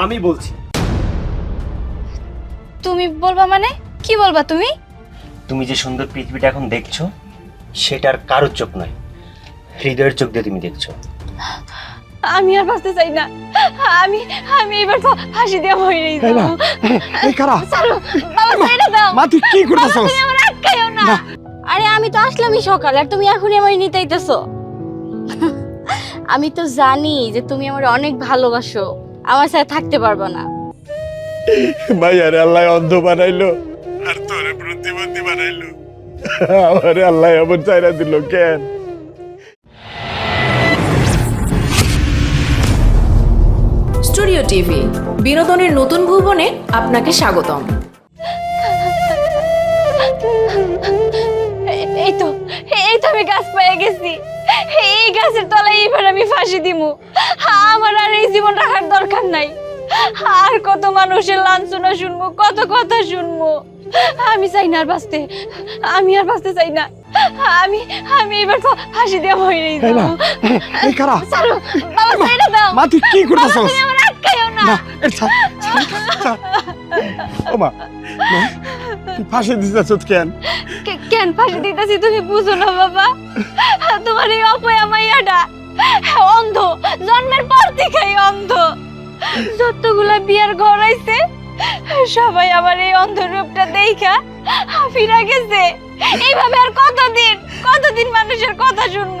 আমি বলছি। তুমি বলবা মানে? কি বলবা তুমি? তুমি যে সুন্দর পৃথিবীটা এখন দেখছ সেটার কারোর চোখ নয় হৃদয়ের চোখ দিয়ে তুমি দেখছ। আমি আর বাঁচতে চাই না। আমি আমি এবার ফা- ফাঁসি দেওয়া হয়ে এই মা যাব। এই কারা? ছাড়ো বাবা ছেড়ে দাও। মা তুই কি বাবা, করতেছস? তুমি আমার আটকাইও না। না। আরে আমি তো আসলামই সকালে আর তুমি এখনই আমার নিতে আইতেছো। আমি তো জানি যে তুমি আমার অনেক ভালোবাসো। আমার সাথে থাকতে পারব না। মাইয়ারে আল্লাহ অন্ধ বানাইলো। আর তোরে প্রতিবন্ধী বানাইলো। আমারে আল্লাহ এমন চাইরা দিল কেন? স্টুডিও টিভি বিনোদনের নতুন ভুবনে আপনাকে স্বাগতম। এই তো এই তো আমি গাছ পেয়ে গেছি। এই গাছের তলায় এবার আমি ফাঁসি দিমু। আমার আর এই জীবন রাখার দরকার নাই। আর কত মানুষের লাঞ্ছনা শুনব কত কথা শুনব। আমি চাই না আর বাঁচতে আমি আর বাঁচতে চাই না। আমি আমি এবার ফা- ফাঁসি দেওয়া হয়ে এই মা এই কারা? ছাড়ো বাবা ছেড়ে দাও। মা তুই কি করতেছস? তুমি আমার আটকাইও না। না এর ছাড় ছাড়, ছাড়। ও মা তুই ফাঁসি দিতেছ কেন? কেন ফাঁসি দিতেছি তুমি বুঝো না বাবা। তোমার এই অপয়া মাইয়াটা। অন্ধ জন্মের পর থেকেই অন্ধ। যতগুলা বিয়ার ঘর আইছে সবাই আমার এই অন্ধ রূপটা দেখা ফিরা গেছে। এইভাবে আর কতদিন কতদিন মানুষের কথা শুনব?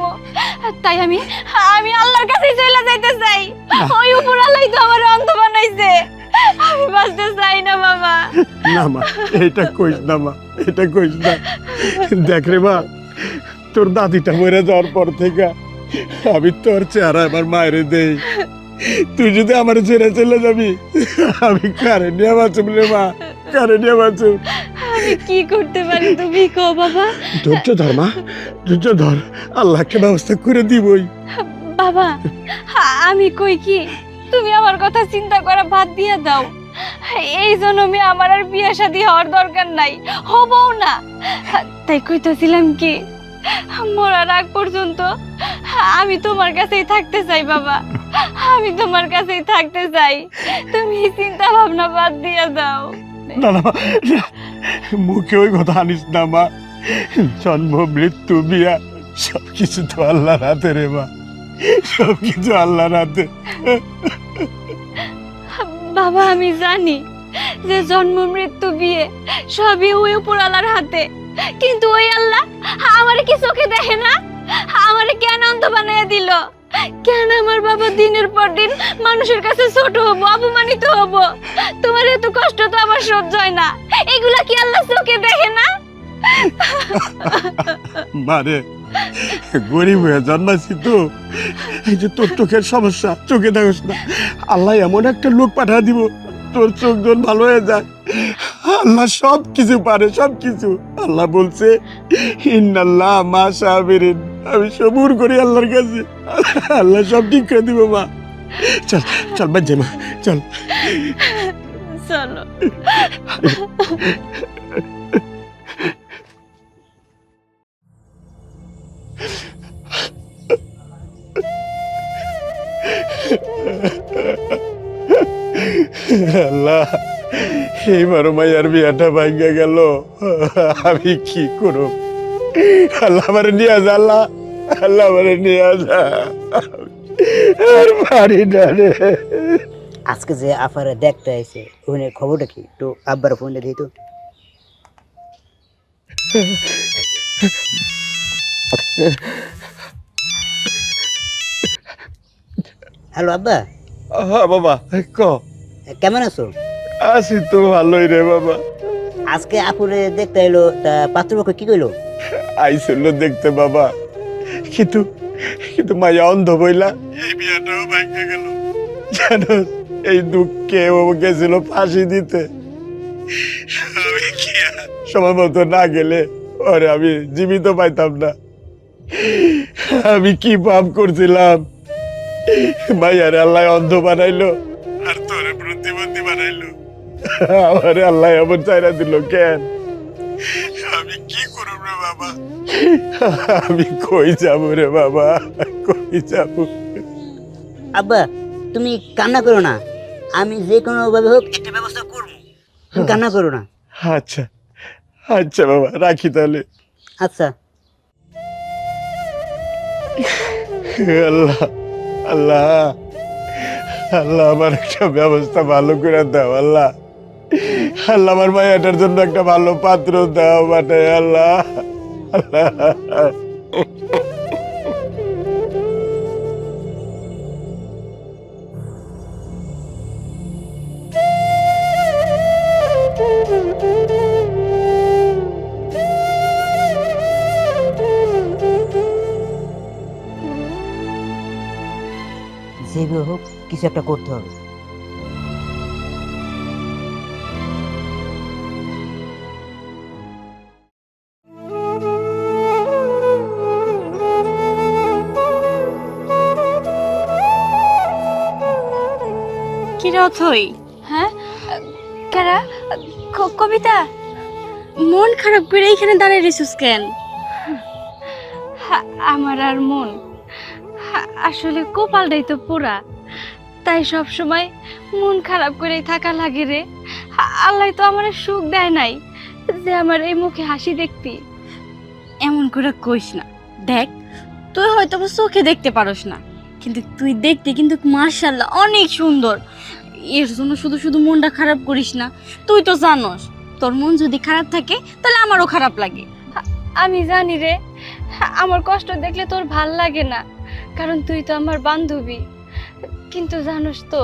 তাই আমি আমি আল্লাহর কাছে চলে যাইতে চাই। ওই উপর আল্লাহ তো আমার অন্ধ বানাইছে। আমি বাঁচতে চাই না বাবা না মা এটা কইস না মা এটা কইস না। দেখ রে মা তোর দাদিটা মরে যাওয়ার পর থেকে আমি তোর চেহারা আমার মায়ের দেই। তুই যদি আমার ছেড়ে চলে যাবি আমি কারে নিয়ে বাঁচুম রে মা? কারে নিয়ে বাঁচুম আমি কি করতে পারি তুমি কো বাবা? ধৈর্য ধর মা ধৈর্য ধর। আল্লাহকে ব্যবস্থা করে দিবই। বাবা আমি কই কি? তুমি আমার কথা চিন্তা করা বাদ দিয়ে দাও। এই জন্মে আমার আর বিয়ে শাদী হওয়ার দরকার নাই। হবও না। তাই কইতেছিলাম কি মরার আগ পর্যন্ত আমি তোমার কাছেই থাকতে চাই বাবা। আমি তোমার কাছেই থাকতে চাই। তুমি চিন্তা ভাবনা বাদ দিয়ে দাও। না না মুখে ওই কথা আনিস না মা। জন্ম মৃত্যু বিয়া সব কিছু তো আল্লাহর হাতে রে মা। সব কিছু আল্লাহর হাতে। বাবা আমি জানি যে জন্ম মৃত্যু বিয়ে সবই ওই উপর উপরালার হাতে। কিন্তু ওই আল্লাহ আমার কি চোখে দেখে না? আমার কেন অন্ধ বানিয়ে দিল? কেন আমার বাবা দিনের পর দিন মানুষের কাছে ছোট হব, অপমানিত হব? তোমার এত কষ্ট তো আমার সহ্য হয় না। এগুলা কি আল্লাহ চোখে দেখে না? মারে, গরিব হয়ে জন্মাছি তো। এই যে তোর চোখের সমস্যা, চোখে দেখোস না। আল্লাহ এমন একটা লোক পাঠা দিব, তোর চোখ জন ভালো হয়ে যায়। আল্লাহ সব কিছু পারে সব কিছু। আল্লাহ বলছে ইন্নাল্লাহ মা সাহাবিরিন আমি সবুর করি আল্লাহর কাছে। আল্লাহ সব ঠিক করে দিব মা। চল চল বাজে মা। চল। চলো। আল্লাহ। এইবার মাইয়ার বিয়াটা ভাঙ্গে গেল। আমি কি করব? আল্লাহ আমার নিয়ে যা আল্লাহ আল্লাহ আমার নিয়ে যা আর পারি না রে। আজকে যে আফারে দেখতে আইছে ওখানে খবরটা কি? একটু আব্বার ফোনটা দিই তো। হ্যালো আব্বা। হ্যাঁ বাবা ক কেমন আছো? আছি তো ভালোই রে বাবা। আজকে আপুরে দেখতে এলো তা পাত্রপক্ষ কি কইলো? আইছিল দেখতে বাবা। কিন্তু কিন্তু মাইয়া অন্ধ বইলা। এই বিয়াটাও ভাঙ্গে গেল। জানো এই দুঃখে ও গেছিল ফাঁসি দিতে। আমি কি সময় মতো না গেলে ওরে আমি জীবিত পাইতাম না। আমি কি পাপ করছিলাম? মাইয়ারে আল্লাহ অন্ধ বানাইলো। আমারে আল্লাহ এমন চাইরা দিল কেন? আমি কি করব রে বাবা? আমি কই যাব রে বাবা? কই যাব? আব্বা তুমি কান্না করো না। আমি যে কোনো ভাবে হোক একটা ব্যবস্থা করব। তুমি কান্না করো না। আচ্ছা আচ্ছা বাবা রাখি তাহলে। আচ্ছা। আল্লাহ আল্লাহ আল্লাহ আমার একটা ব্যবস্থা ভালো করে দাও আল্লাহ। আল্লাহ, আমার মায়াটার জন্য একটা ভালো পাত্র দাও আল্লাহ আল্লাহ। যেভাবে হোক, কিছু একটা করতে হবে। কি রথই। হ্যাঁ? কারা? কবিতা? মন খারাপ করে এইখানে দাঁড়িয়ে রেছিস কেন? আমার আর মন। আসলে কপালটাই তো পোড়া। তাই সব সময় মন খারাপ করেই থাকা লাগে রে। আল্লাহ তো আমার সুখ দেয় নাই যে আমার এই মুখে হাসি দেখতি। এমন করে কইস না। দেখ তুই হয়তো চোখে দেখতে পারস না। কিন্তু তুই দেখতে কিন্তু মার্শাল্লাহ অনেক সুন্দর। এর জন্য শুধু শুধু মনটা খারাপ করিস না। তুই তো জানোস, তোর মন যদি খারাপ থাকে, তাহলে আমারও খারাপ লাগে। আমি জানি রে আমার কষ্ট দেখলে তোর ভালো লাগে না, কারণ তুই তো আমার বান্ধবী। কিন্তু জানোস তো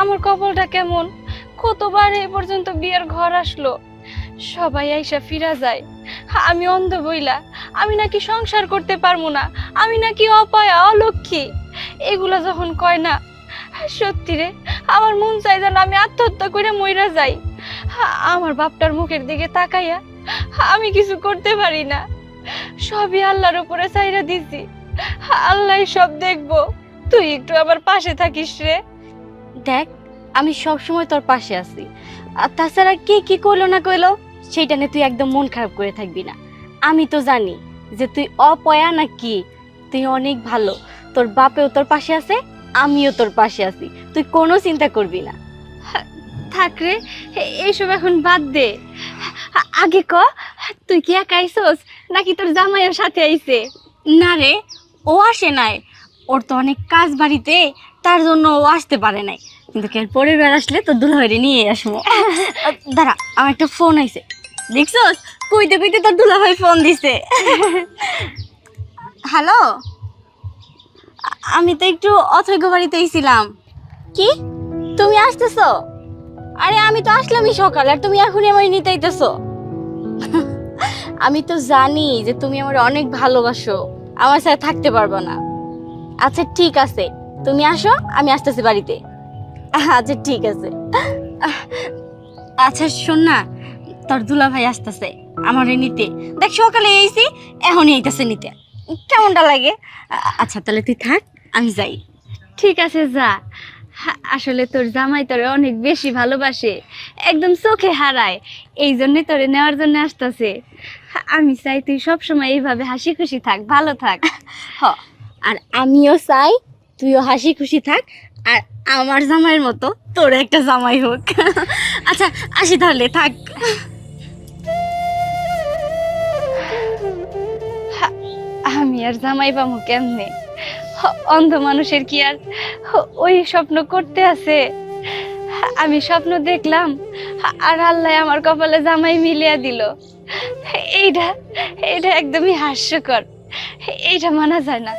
আমার কপালটা কেমন, কতবার এ পর্যন্ত বিয়ের ঘর আসলো। সবাই আইসা ফিরা যায়। আমি অন্ধ বইলা, আমি নাকি সংসার করতে পারব না, আমি নাকি অপায়া অলক্ষী এগুলো যখন কয় না সত্যি রে, আমার মন চাই যেন আমি আত্মহত্যা করে মইরা যাই। আমার বাপটার মুখের দিকে তাকাইয়া আমি কিছু করতে পারি না। সবই আল্লাহর উপরে চাইরা দিছি। আল্লাহ সব দেখব। তুই একটু আমার পাশে থাকিস রে। দেখ, আমি সব সময় তোর পাশে আছি। আর তাছাড়া কে কি করল না কইলো, সেইটা নিয়ে তুই একদম মন খারাপ করে থাকবি না। আমি তো জানি যে তুই অপয়া না কি, তুই অনেক ভালো। তোর বাপেও তোর পাশে আছে আমিও তোর পাশে আছি। তুই কোনো চিন্তা করবি না। থাক রে এইসব এখন বাদ দে। আগে ক তুই কি একা আইসোস? নাকি তোর জামাইয়ের সাথে আইছে? না রে ও আসে নাই। ওর তো অনেক কাজ বাড়িতে তার জন্য ও আসতে পারে নাই। কিন্তু কেন পরিবার আসলে তোর দুলাভাইরে নিয়ে আসব। দাঁড়া আমার একটা ফোন আইছে। দেখছোস? কইতে কইতে তোর দুলাভাই ফোন দিছে। হ্যালো? আমি তো একটু অথৈগ বাড়িতে ছিলাম। কি? তুমি আসতেছো? আরে আমি তো আসলামই সকাল আর তুমি এখনই আমার নিতে আইতেছো। আমি তো জানি যে তুমি আমার অনেক ভালোবাসো আমার সাথে থাকতে পারব না। আচ্ছা ঠিক আছে তুমি আসো আমি আসতেছি বাড়িতে। আচ্ছা ঠিক আছে। আচ্ছা শোন না তোর দুলা ভাই আসতেছে আমার নিতে। দেখ সকালে এইছি এখনই আইতাছে নিতে। কেমনটা লাগে? আচ্ছা তাহলে তুই থাক আমি যাই। ঠিক আছে যা। হা- আসলে তোর জামাই তোরে অনেক বেশি ভালোবাসে। একদম চোখে হারায়। এই জন্য তোরে নেওয়ার জন্য আসতেছে। আমি চাই তুই সবসময় এইভাবে হাসি খুশি থাক ভালো থাক। হ আর আমিও চাই তুইও হাসি খুশি থাক আর আমার জামাইয়ের মতো তোর একটা জামাই হোক। আচ্ছা আসি তাহলে থাক। আমি আর জামাই পামু কেমনে অন্ধ মানুষের কি আর ওই স্বপ্ন করতে আছে? আমি স্বপ্ন দেখলাম, আর আল্লাহ আমার কপালে জামাই মিলিয়া দিল। এইটা এইটা একদমই হাস্যকর। এইটা মানা যায় না।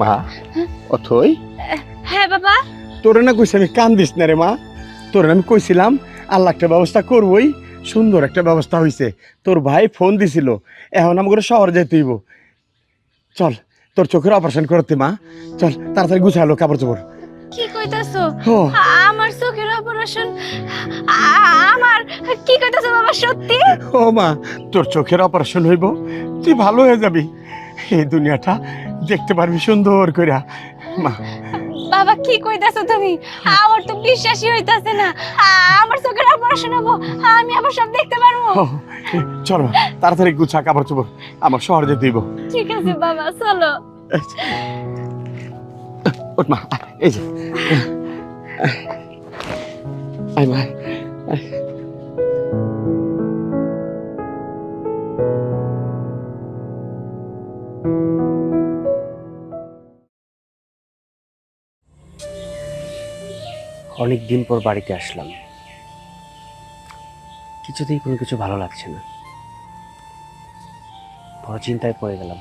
মা অথই হ্যাঁ বাবা। তোরে না কইছি আমি কান্দিস না রে মা। তোরে আমি কইছিলাম আল্লাহ একটা ব্যবস্থা করবই। সুন্দর একটা ব্যবস্থা হয়েছে তোর ভাই ফোন দিছিল এখন আমাকে শহর যেতে হইব। চল তোর চোখের অপারেশন করতে মা। চল তাড়াতাড়ি গুছালো কাপড় চোপড় কি কইতাছো? আমার চোখের অপারেশন আমার কি কইতাছো বাবা সত্যি? ও মা তোর চোখের অপারেশন হইব। তুই ভালো হয়ে যাবি। এই দুনিয়াটা দেখতে পারবি সুন্দর করে মা। বাবা কি কইতাছো তুমি? আমার তো বিশ্বাসই হইতাছে না। আমার চোখের অপারেশন হব আমি আবার সব দেখতে পারব। চল তাড়াতাড়ি গুছা কাপড় চোপড় আমার শহর যেতে হইব ঠিক আছে বাবা চলো। ওঠ মা এই যে। আয় মা অনেক দিন পর বাড়িতে আসলাম। কিছুতেই কোনো কিছু ভালো লাগছে না। বড় চিন্তায় পড়ে গেলাম,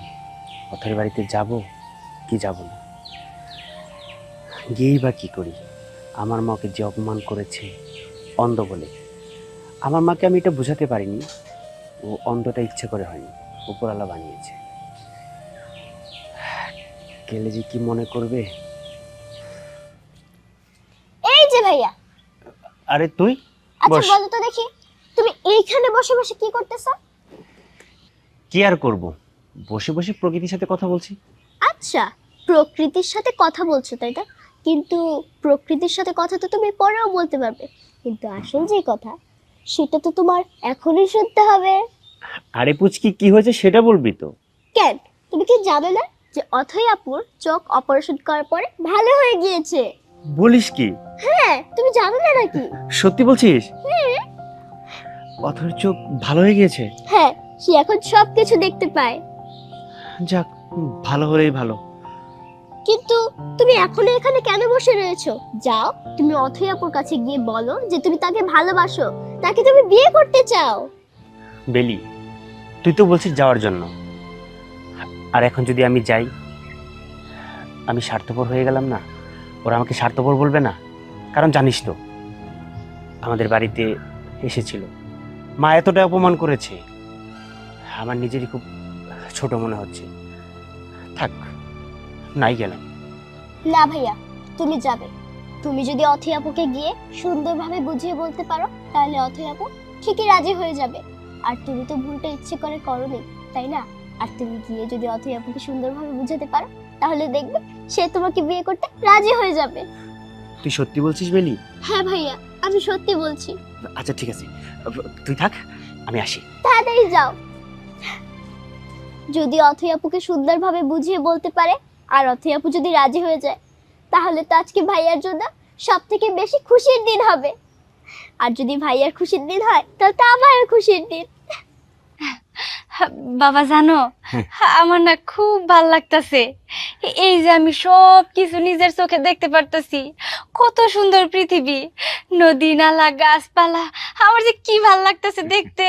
পথের বাড়িতে যাব কি যাব না? গিয়েই বা কি করি? আমার মাকে যে অপমান করেছে, অন্ধ বলে। আমার মাকে আমি এটা বোঝাতে পারিনি। ও অন্ধটা ইচ্ছে করে হয়নি উপরালা বানিয়েছে। গেলে যে কি মনে করবে? আরে তুই? আচ্ছা। বলো তো দেখি। তুমি এইখানে বসে বসে কি করতেছ? কি আর করব? বসে বসে প্রকৃতির সাথে কথা বলছি। আচ্ছা প্রকৃতির সাথে কথা বলছো তাই না কিন্তু প্রকৃতির সাথে কথা তো তুমি পরেও বলতে পারবে। কিন্তু আসল যে কথা সেটা তো তোমার এখনই শুনতে হবে। আরে পুচকি কি হয়েছে সেটা বলবি তো? কেন? তুমি কি জানো না যে অথই আপুর চোখ অপারেশন করার পরে ভালো হয়ে গিয়েছে? বলিস কি? হ্যাঁ তুমি জানো না নাকি? সত্যি বলছিস? অথর চোখ ভালো হয়ে গিয়েছে? হ্যাঁ সে এখন সব কিছু দেখতে পায়। যাক ভালো হলেই ভালো। কিন্তু তুমি এখনও এখানে কেন বসে রয়েছো? যাও তুমি অথই আপুর কাছে গিয়ে বলো যে তুমি তাকে ভালোবাসো। তাকে তুমি বিয়ে করতে চাও। বেলি তুই তো বলছিস যাওয়ার জন্য। আর এখন যদি আমি যাই আমি স্বার্থপর হয়ে গেলাম না? ওরা আমাকে স্বার্থপর বলবে না? কারণ জানিস তো, আমাদের বাড়িতে এসেছিল। মা এতটা অপমান করেছে, আমার নিজেরই খুব ছোট মনে হচ্ছে। থাক, নাই গেলাম। না ভাইয়া, তুমি যাবে। তুমি যদি অথই আপুকে গিয়ে সুন্দরভাবে বুঝিয়ে বলতে পারো, তাহলে অথই আপু ঠিকই রাজি হয়ে যাবে। আর তুমি তো ভুলটা ইচ্ছে করে করোনি, তাই না? আর তুমি গিয়ে যদি অথই আপুকে সুন্দরভাবে বুঝাতে পারো তাহলে দেখবে সে তোমাকে বিয়ে করতে রাজি হয়ে যাবে। তুই সত্যি বলছিস বেলি? হ্যাঁ ভাইয়া আমি সত্যি বলছি। আচ্ছা ঠিক আছে। তুই থাক আমি আসি। তাড়াতাড়ি যাও। যদি অথই আপুকে সুন্দরভাবে বুঝিয়ে বলতে পারে আর অথই আপু যদি রাজি হয়ে যায় তাহলে তো আজকে ভাইয়ার জন্য সব থেকে বেশি খুশির দিন হবে। আর যদি ভাইয়ার খুশির দিন হয় তাহলে তো আমারও খুশির দিন। বাবা জানো? আমার না খুব ভালো লাগতেছে। এই যে আমি সব কিছু নিজের চোখে দেখতে পারতেছি। কত সুন্দর পৃথিবী। নদী নালা গাছপালা। আমার যে কি ভালো লাগতেছে দেখতে।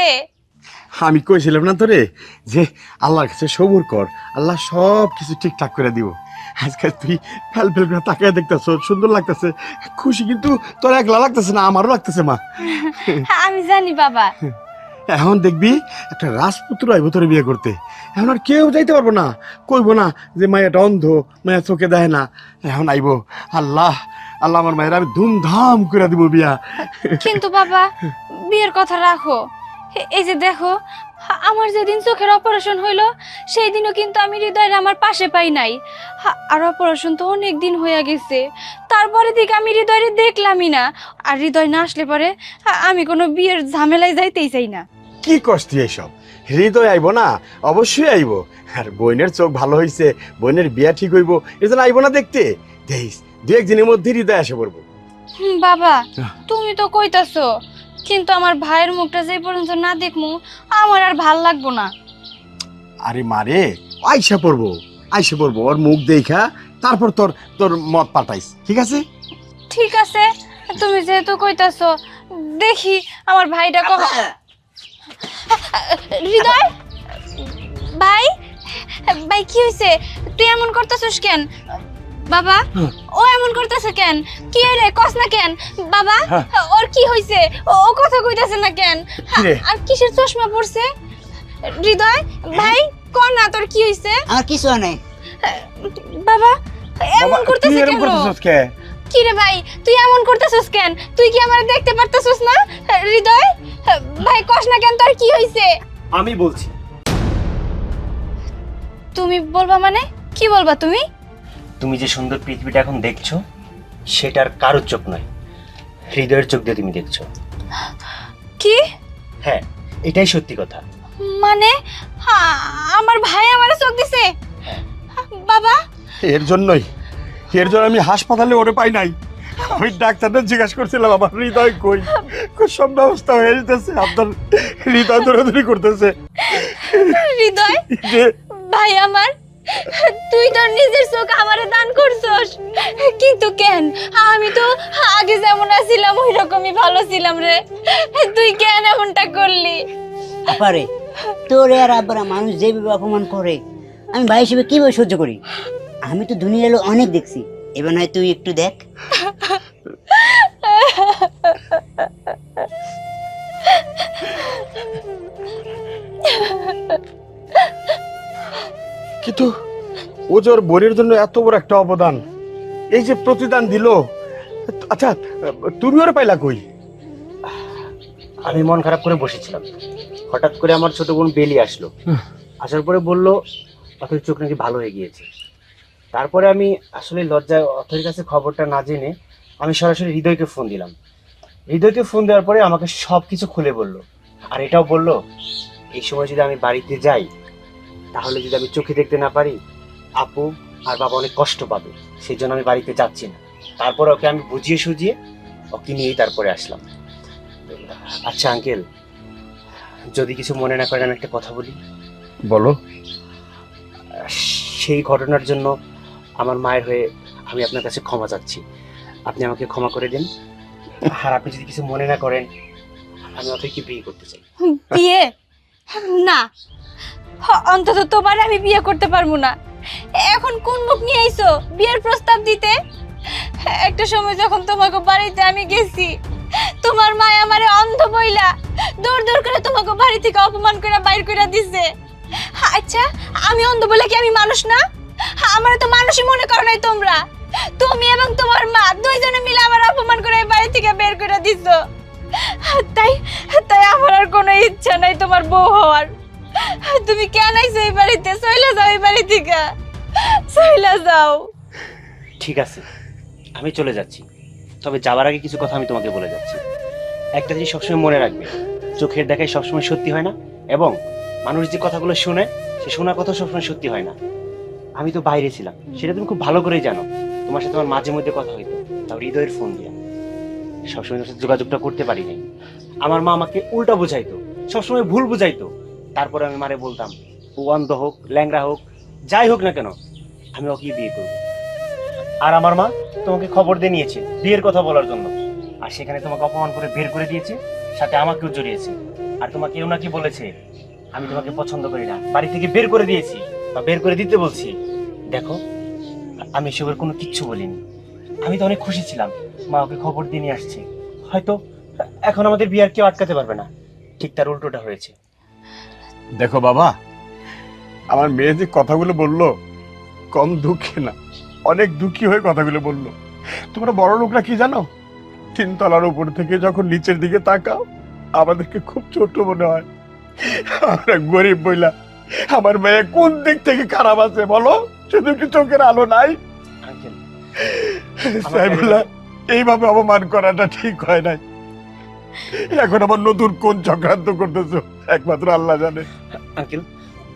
আমি কইছিলাম না তোরে যে আল্লাহর কাছে সবুর কর। আল্লাহ সব কিছু ঠিকঠাক করে দিব। আজকাল তুই ফেল ফেল করে তাকায় দেখতেছ সুন্দর লাগতেছে। খুশি কিন্তু তোর একলা লাগতেছে না আমারও লাগতেছে মা। আমি জানি বাবা। এখন দেখবি একটা রাজপুত্র আইব তোর বিয়ে করতে। এখন আর কেউ যাইতে পারব না। কইবো না যে মায়াটা অন্ধ, মায়া চোখে দেয় না। এখন আইব। আল্লাহ আল্লাহ আমার মায়ের আমি ধুমধাম করে দিব বিয়া। কিন্তু বাবা, বিয়ের কথা রাখো। এই যে দেখো আমার যেদিন চোখের অপারেশন হইল সেই দিনও কিন্তু আমি হৃদয়ের আমার পাশে পাই নাই। আর অপারেশন তো অনেক দিন হয়ে গেছে। তারপরে দিকে আমি হৃদয়ের দেখলামই না। আর হৃদয় না আসলে পরে আমি কোনো বিয়ের ঝামেলায় যাইতেই চাই না। কি কষ্ট এইসব? হৃদয় আইব না? অবশ্যই আইব। আর বোনের চোখ ভালো হইছে বোনের বিয়া ঠিক হইব এজন্য আইব না দেখতে? দেখিস দু একদিনের মধ্যে হৃদয় আসে পড়ব। বাবা তুমি তো কইতাছো কিন্তু আমার ভাইয়ের মুখটা যে পর্যন্ত না দেখমু আমার আর ভালো লাগবো না। আরে মারে আইসা পড়ব আইসা পড়ব ওর মুখ দেখা তারপর তোর তোর মত পাঠাইস ঠিক আছে? ঠিক আছে তুমি যেহেতু কইতাছো দেখি আমার ভাইটা কখন হৃদয়? ভাই? ভাই কি হয়েছে তুই এমন করতেছিস কেন? বাবা। ও এমন করতেছে কেন? কি রে কস না কেন? বাবা হ্যাঁ। ওর কি হইছে? ও কথা কইতাছে না কেন? আর কিসের চশমা পড়ছে হৃদয় ভাই কোন না তোর কি হইছে? আমার কিছু নাই। বাবা এমন করতেছে কেন? কি রে ভাই তুই এমন করতেছিস কেন? তুই কি আমার দেখতে পারতেছিস না? হৃদয় ভাই কস না কেন তোর কি হইছে? আমি বলছি। তুমি বলবা মানে? কি বলবা তুমি? তুমি যে সুন্দর পৃথিবীটা এখন দেখছ সেটার কারোর চোখ নয় হৃদয়ের চোখ দিয়ে তুমি দেখছ। কি? হ্যাঁ এটাই সত্যি কথা। মানে? আমার ভাই আমার চোখ দিছে। বাবা? এর জন্যই এর জন্য আমি হাসপাতালে ওরে পাই নাই। আমি ডাক্তারদের জিজ্ঞাসা করছিলাম আমার হৃদয় কই? কই সব ব্যবস্থা হয়ে যেতেছে আপনার হৃদয় দৌড়াদৌড়ি করতেছে। হৃদয়? ভাই আমার? তুই তোর নিজের চোখ আমারে দান করছস। কিন্তু কেন? আমি তো আগে যেমন আছিলাম ওই রকমই ভালো ছিলাম রে। তুই কেন এমনটা করলি? আপারে তোর আর আব্বারা মানুষ যেভাবে অপমান করে আমি ভাই হিসেবে কীভাবে সহ্য করি? আমি তো দুনিয়ার আলো অনেক দেখছি। এবার নয় তুই একটু দেখ। কিন্তু ও যে ওর বোনের জন্য এত বড় একটা অবদান। এই যে প্রতিদান দিল আচ্ছা তুমি ওরে পাইলা কই? আমি মন খারাপ করে বসেছিলাম। হঠাৎ করে আমার ছোট বোন বেলি আসলো। আসার পরে বলল অথর চোখ নাকি ভালো হয়ে গিয়েছে। তারপরে আমি আসলে লজ্জায় অথের কাছে খবরটা না জেনে আমি সরাসরি হৃদয়কে ফোন দিলাম। হৃদয়কে ফোন দেওয়ার পরে আমাকে সব কিছু খুলে বলল। আর এটাও বলল এই সময় যদি আমি বাড়িতে যাই তাহলে যদি আমি চোখে দেখতে না পারি আপু আর বাবা অনেক কষ্ট পাবে। সেই জন্য আমি বাড়িতে যাচ্ছি না। তারপর ওকে আমি বুঝিয়ে সুঝিয়ে ওকে নিয়েই তারপরে আসলাম। আচ্ছা আঙ্কেল যদি কিছু মনে না করেন আমি একটা কথা বলি। বলো। সেই ঘটনার জন্য আমার মায়ের হয়ে আমি আপনার কাছে ক্ষমা চাচ্ছি। আপনি আমাকে ক্ষমা করে দিন। আর আপনি যদি কিছু মনে না করেন আমি ওকে কি বিয়ে করতে চাই? বিয়ে? না। অন্তত তোমার আমি বিয়ে করতে পারব না। এখন কোন মুখ নিয়ে আইছো? বিয়ের প্রস্তাব দিতে? একটা সময় যখন তোমাকে বাড়িতে আমি গেছি, তোমার মা আমারে অন্ধ বইলা দৌড় দৌড় করে তোমাকে বাড়ি থেকে অপমান করে বাইর করে দিছে। আচ্ছা আমি অন্ধ বলে কি আমি মানুষ না? আমার তো মানুষই মনে করো নাই তোমরা। তুমি এবং তোমার মা দুইজনে মিলে আমার অপমান করে বাড়ি থেকে বের করে দিছো। তাই তাই আমার আর কোনো ইচ্ছা নাই তোমার বউ হওয়ার। তুমি কেন আইছো এই বাড়িতে? চলে যাও এই বাড়ি থেকে যাও। ঠিক আছে, আমি চলে যাচ্ছি। তবে যাওয়ার আগে কিছু কথা আমি তোমাকে বলে যাচ্ছি। একটা জিনিস সবসময় মনে রাখবে, চোখের দেখায় সবসময় সত্যি হয় না এবং মানুষ যে কথাগুলো শুনে, সে শোনা কথা সবসময় সত্যি হয় না। আমি তো বাইরে ছিলাম, সেটা তুমি খুব ভালো করেই জানো। তোমার সাথে আমার মাঝে মধ্যে কথা হইতো, তাও হৃদয়ের ফোন দিয়া। সবসময় তোমার সাথে যোগাযোগটা করতে পারি নাই। আমার মা আমাকে উল্টা বোঝাইতো, সবসময় ভুল বুঝাইতো। তারপরে আমি মারে বলতাম ও অন্ধ হোক ল্যাংরা হোক, যাই হোক না কেন, আমি ওকেই বিয়ে করব। আর আমার মা তোমাকে খবর দিয়ে নিয়েছে, বিয়ের কথা বলার জন্য। আর সেখানে তোমাকে অপমান করে বের করে দিয়েছে, সাথে আমাকেও জড়িয়েছে। আর তোমাকে কেউ নাকি বলেছে, আমি তোমাকে পছন্দ করি না। বাড়ি থেকে বের করে দিয়েছি, বা বের করে দিতে বলছি। দেখো, আমি এসবের কোনো কিচ্ছু বলিনি। আমি তো অনেক খুশি ছিলাম, মা ওকে খবর দিয়ে নিয়ে আসছে। হয়তো এখন আমাদের বিয়ে আর কেউ আটকাতে পারবে না। ঠিক তার উল্টোটা হয়েছে। দেখো বাবা আমার মেয়ে যে কথাগুলো বলল কম দুঃখে না অনেক দুঃখী হয়ে কথাগুলো বলল। তোমরা বড় লোকরা কি জানো? তিনতলার উপর থেকে যখন নিচের দিকে তাকাও আমাদেরকে খুব ছোট মনে হয়। আমরা গরিব বইলা আমার মেয়ে কোন দিক থেকে খারাপ আছে বলো? শুধু কি চোখের আলো নাই? সাইবুল্লাহ এইভাবে অপমান করাটা ঠিক হয় নাই। এখন আবার নতুন কোন চক্রান্ত করতেছো? একমাত্র আল্লাহ জানে। আঙ্কেল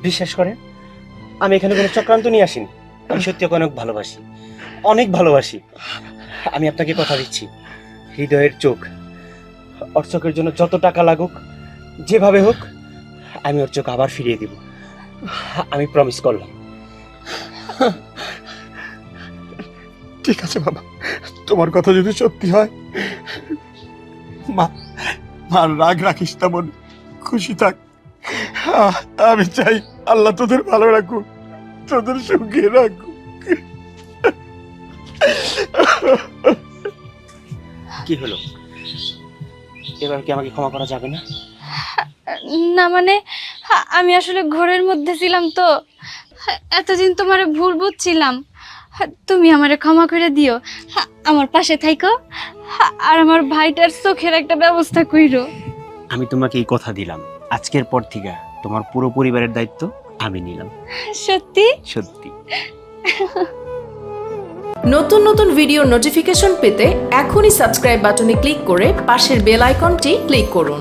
বিশ্বাস করেন আমি এখানে কোনো চক্রান্ত নিয়ে আসিনি। আমি সত্যি ওকে অনেক ভালোবাসি। অনেক ভালোবাসি। আমি আপনাকে কথা দিচ্ছি। হৃদয়ের চোখ। ওর চোখের জন্য যত টাকা লাগুক যেভাবে হোক আমি ওর চোখ আবার ফিরিয়ে দিব। আমি প্রমিস করলাম। ঠিক আছে বাবা। তোমার কথা যদি সত্যি হয় মা মা রাগ রাখিস না মনে। খুশি থাক। আমি চাই আল্লাহ তোদের ভালো রাখুক তোদের সুখে রাখুক। কি হলো? এবার কি আমাকে ক্ষমা করা যাবে না? না মানে আমি আসলে ঘরের মধ্যে ছিলাম তো। এতদিন তোমারে ভুল বুঝছিলাম। তুমি আমারে ক্ষমা করে দিও। আমার পাশে থাইকো। আর আমার ভাইটার চোখের একটা ব্যবস্থা কইরো। আমি তোমাকে এই কথা দিলাম। আজকের পর থেকে তোমার পুরো পরিবারের দায়িত্ব আমি নিলাম। সত্যি? সত্যি। নতুন নতুন ভিডিও নোটিফিকেশন পেতে এখনই সাবস্ক্রাইব বাটনে ক্লিক করে পাশের বেল আইকনটি ক্লিক করুন।